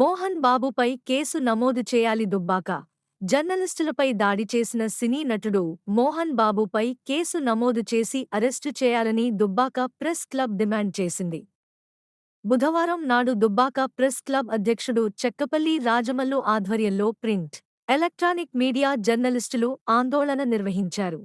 Mohan బాబుపై case నమోదు చేయాలి దుబ్బాక. జర్నలిస్టులపై దాడి చేసిన సినీ నటుడు మోహన్ బాబుపై కేసు నమోదు చేసి అరెస్టు చేయాలని దుబ్బాక ప్రెస్ క్లబ్ డిమాండ్ చేసింది. బుధవారం నాడు దుబ్బాక ప్రెస్ క్లబ్ అధ్యక్షుడు చెక్కపల్లి రాజమల్లు ఆధ్వర్యంలో ప్రింట్ ఎలక్ట్రానిక్ మీడియా జర్నలిస్టులు ఆందోళన నిర్వహించారు.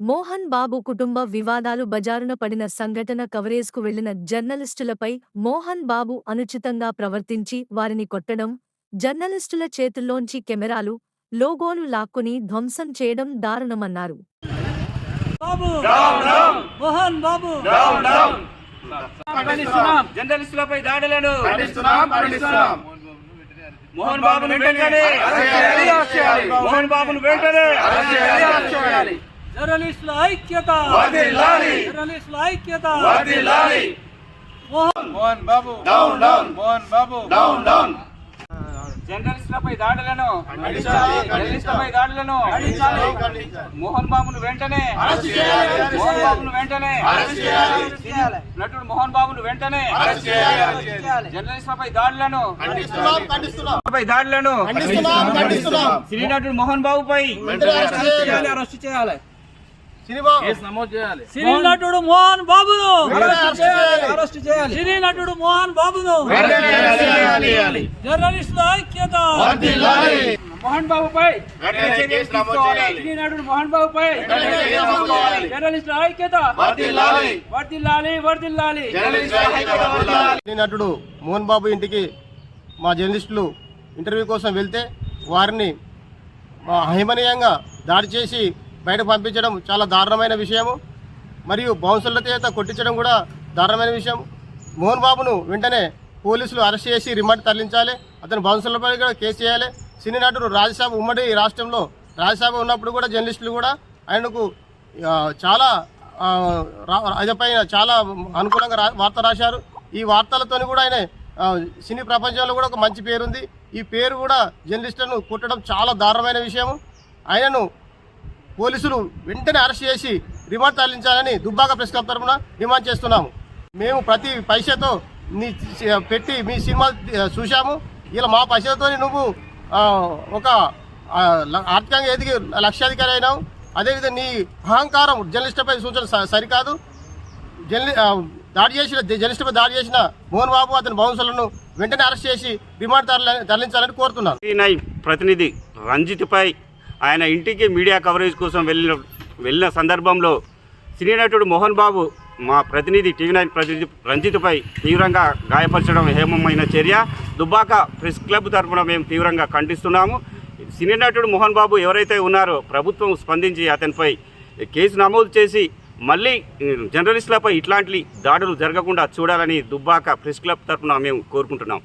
మోహన్ బాబు కుటుంబ వివాదాలు బజారున పడిన సంఘటన కవరేజ్కు వెళ్ళిన జర్నలిస్టులపై మోహన్ బాబు అనుచితంగా ప్రవర్తించి వారిని కొట్టడం జర్నలిస్టుల చేతుల్లోంచి కెమెరాలు లోగోలు లాక్కుని ధ్వంసం చేయడం దారుణమన్నారు. బాబు! మోహన్ జర్నలిస్టులపై దాడులను బాబును వెంటనే అరెస్ట్ చేయాలి. మోహన్ బాబును వెంటనే అరెస్ట్ చేయాలి. జర్నలిస్టుల ఐక్యత. జర్నలిస్టుల ఐక్యత. Mohan. Mohan Babu. Down down Mohan Babu. Down down జర్నలిస్టులపై దాడులను. జర్నలిస్టులపై దాడులను. మోహన్ బాబును వెంటనే. మోహన్ బాబును వెంటనే. నటుడు మోహన్ బాబును వెంటనే. జర్నలిస్టులపై దాడులను. పై దాడులను. సినీ నటుడు మోహన్ బాబుపై. వెంటనే అరెస్ట్ చేయాలి. సినీ నటుడు మోహన్ బాబును. సినీ నటుడు మోహన్ బాబును. వెంటనే అరెస్ట్ చేయాలి. జర్నలిస్టుల ఐక్యత. మోహన్ బాబుపై. సినీ నటుడు మోహన్ బాబుపై. జర్నలిస్టుల ఐక్యత. వర్దిల్లాలి వర్దిల్లాలి జర్నలిస్టుల ఐక్యత వర్ధిల్లాలి. ఈ నటుడు మోహన్ బాబు ఇంటికి మా జర్నలిస్టులు ఇంటర్వ్యూ కోసం వెళ్తే వారిని మా అహిమనీయంగా దాడి చేసి బయట పంపించడం చాలా దారుణమైన విషయము. మరియు బౌన్సర్ల చేత కొట్టించడం కూడా దారుణమైన విషయం మోహన్ బాబును వెంటనే పోలీసులు అరెస్ట్ చేసి రిమాండ్ తరలించాలి. అతను బౌన్సర్లపై కూడా కేసు చేయాలి. సినీ నటుడు రాజ్యసభ ఉమ్మడి రాష్ట్రంలో రాజ్యసభ ఉన్నప్పుడు కూడా జర్నలిస్టులు కూడా ఆయనకు చాలా అదపైన చాలా అనుకూలంగా వార్త రాశారు. ఈ వార్తలతో కూడా ఆయన సినీ ప్రపంచంలో కూడా ఒక మంచి పేరుంది. ఈ పేరు కూడా జర్నలిస్టులను కుట్టడం చాలా దారుణమైన విషయం ఆయనను పోలీసులు వెంటనే అరెస్ట్ చేసి రిమాండ్ తరలించాలని దుబ్బాక ప్రెస్ క్లబ్ తరఫున డిమాండ్ చేస్తున్నాము. మేము ప్రతి పైసతో నీ పెట్టి మీ సినిమా చూశాము. ఇలా మా పైసలతో నువ్వు ఒక ల- ఆర్థికంగా ఎదిగి లక్షాధికారి అయినావు. అదేవిధంగా నీ అహంకారం జర్నలిస్టులపై సూచన సరికాదు. జర్నలి దాడి చేసిన జర్నలిస్టుపై దాడి చేసిన మోహన్ బాబు అతని బౌన్సులను వెంటనే అరెస్ట్ చేసి రిమాండ్ తరలి తరలించాలని కోరుతున్నాను. ప్రతినిధి రంజిత్పై ఆయన ఇంటికి మీడియా కవరేజ్ కోసం వెళ్ళిన వెళ్ళిన సందర్భంలో సినీ నటుడు మోహన్ బాబు మా ప్రతినిధి టీవీ నైన్ ప్రతినిధి రంజిత్పై తీవ్రంగా గాయపరచడం హేమమైన చర్య. దుబ్బాక ప్రెస్ క్లబ్ తరఫున మేము తీవ్రంగా ఖండిస్తున్నాము. సినీ నటుడు మోహన్ బాబు ఎవరైతే ఉన్నారో ప్రభుత్వం స్పందించి అతనిపై కేసు నమోదు చేసి మళ్ళీ జర్నలిస్టులపై ఇట్లాంటి దాడులు జరగకుండా చూడాలని దుబ్బాక ప్రెస్ క్లబ్ తరఫున మేము కోరుకుంటున్నాం.